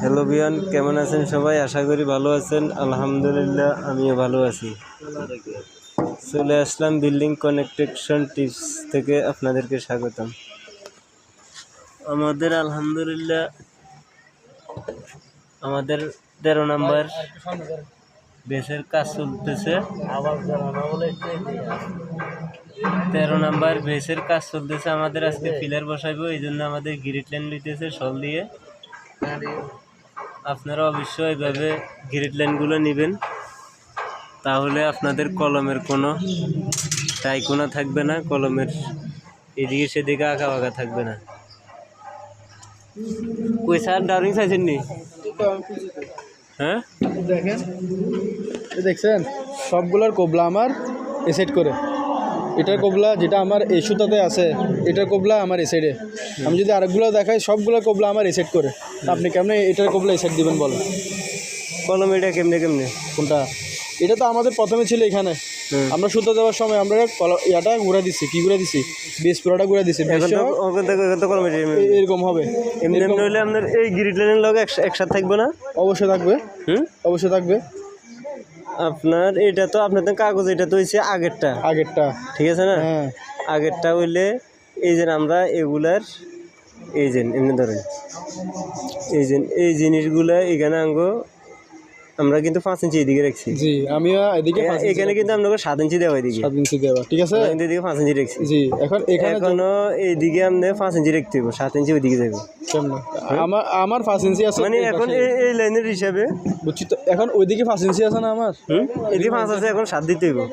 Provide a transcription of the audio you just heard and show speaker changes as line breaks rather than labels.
Hello বিয়ান, কেমন আছেন সবাই? আশা করি ভালো আছেন। আলহামদুলিল্লাহ, আমিও ভালো আছি। চলে আসলাম বিল্ডিং কনেকটেকশন টিপস থেকে আপনাদেরকে স্বাগতম। আমাদের আলহামদুলিল্লাহ, আমাদের তেরো নাম্বার বেসের কাজ চলতেছে। তেরো নাম্বার বেসের কাজ চলতেছে, আমাদের আজকে পিলার বসাইবো, এই জন্য আমাদের গ্রিট লাইন লিতেছে সল দিয়ে। আপনারা অবশ্যই এভাবে গ্রিড লাইনগুলো নেবেন। তাহলে আপনাদের কলমের কোনো টাইকোনা থাকবে না, কলমের এদিকে সেদিকে আঁকা বাঁকা থাকবে না। কই স্যার ডাউরিং চাইছেন নি? হ্যাঁ?
দেখেন দেখছেন, সবগুলোর কোবলা আমার এসেট করে। এটার কোবলা যেটা আমার এই সুতাতে আছে এটার কোবলা আমার এ। সাইডে আমি যদি আরেকগুলো দেখাই সবগুলো কোবলা আমার এ সেট করে। আপনি কেমনে এটার কোবলা এ সাইড দিবেন বলেন?
কলম এটা কেমনে কেমনে?
কোনটা? এটা তো আমাদের প্রথমে ছিল এখানে। আমরা সুতো দেওয়ার সময় আমরা ইয়াটা ঘুরে দিচ্ছি কি ঘুরে দিছি? বেস পুরোটা ঘুরে
এমনি
এরকম হবে।
এমনি এমনি হলে আপনার এই গ্রিড লাইনের লগে একসাথে থাকবে না?
অবশ্যই থাকবে।
হুম?
অবশ্যই থাকবে।
আপনার এটা তো আপনাদের কাগজ এটা তো হয়েছে আগেরটা।
আগেরটা।
ঠিক আছে না?
হ্যাঁ।
আগেরটা হইলে এই যে আমরা এগুলার এই যে এমনি ধরেন। এই যে এই জিনিসগুলা এখানে আঙ্গো আমরা কিন্তু পাঁচ ইঞ্চি এদিকে রাখছি।
জি আমিও এদিকে
এখানে কিন্তু আপনাকে সাত ইঞ্চি দেওয়া এদিকে।
সাত ইঞ্চি দেওয়া ঠিক আছে?
কিন্তু এদিকে পাঁচ ইঞ্চি রাখছি।
জি এখন এখানে
এইদিকে আপনি পাঁচ ইঞ্চি রাখতে হবে সাত ইঞ্চি ওইদিকে যাবে?
আমার আমার পাঁচ ইঞ্চি আছে
মানে এখন এই লাইনের হিসাবে
বুঝছি তো এখন ওইদিকে পাঁচ ইঞ্চি আছে না আমার?
এদিকে পাঁচ আছে এখন সাত দিতে হবে